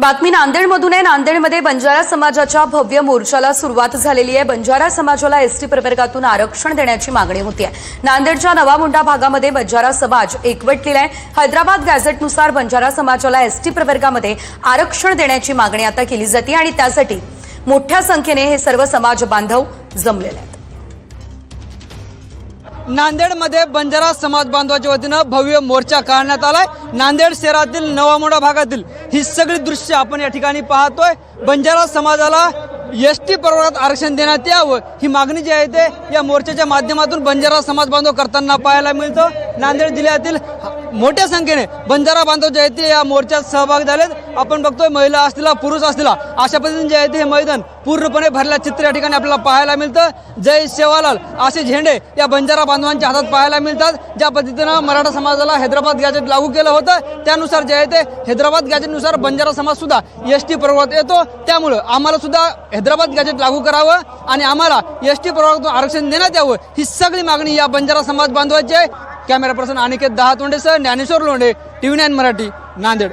बातमी नांदेडमधून आहे. नांदेडमध्ये बंजारा समाजाच्या भव्य मोर्चाला सुरुवात झालेली आहे. बंजारा समाजाला एसटी प्रवर्गातून आरक्षण देण्याची मागणी होती आहे. नांदेडच्या नवा मुंडा भागामध्ये बंजारा समाज एकवटलेला आहे हैदराबाद गॅझेटनुसार बंजारा समाजाला एसटी प्रवर्गामध्ये आरक्षण देण्याची मागणी आता केली जाते आणि त्यासाठी मोठ्या संख्येने हे सर्व समाज बांधव जमलेले आहेत. नांदेडमध्ये बंजारा समाज बांधवाच्या वतीनं भव्य मोर्चा काढण्यात आलाय. नांदेड शहरातील नवामोडा भागातील ही सगळी दृश्य आपण या ठिकाणी पाहतोय. बंजारा समाजाला एस टी प्रवर्गात आरक्षण देण्यात यावं ही मागणी जी आहे ते या मोर्चाच्या माध्यमातून बंजारा समाज बांधव करताना पाहायला मिळतं. नांदेड जिल्ह्यातील मोठ्या संख्येने बंजारा बांधव जे आहेत ते या मोर्चात सहभाग झालेत. आपण बघतोय महिला असतील पुरुष असतील अशा पद्धतीने जे आहे ते हे मैदान पूर्णपणे भरल्या चित्र या ठिकाणी आपल्याला पाहायला मिळतं. जय सेवालाल असे झेंडे या बंजारा बांधवांच्या हातात पाहायला मिळतात. ज्या पद्धतीनं मराठा समाजाला हैदराबाद गॅजेट लागू केलं होतं त्यानुसार जे आहे ते हैदराबाद गॅजेटनुसार बंजारा समाज सुद्धा एस टी प्रवर्गात येतो. त्यामुळं आम्हाला सुद्धा हैदराबाद गॅजेट लागू करावं आणि आम्हाला एस टी प्रवर्गातून आरक्षण देण्यात यावं ही सगळी मागणी या बंजारा समाज बांधवाची आहे. कॅमेरा पर्सन अनिकेत दहा तोंडेसह ज्ञानेश्वर लोंढे टीव्ही नाईन मराठी नांदेड.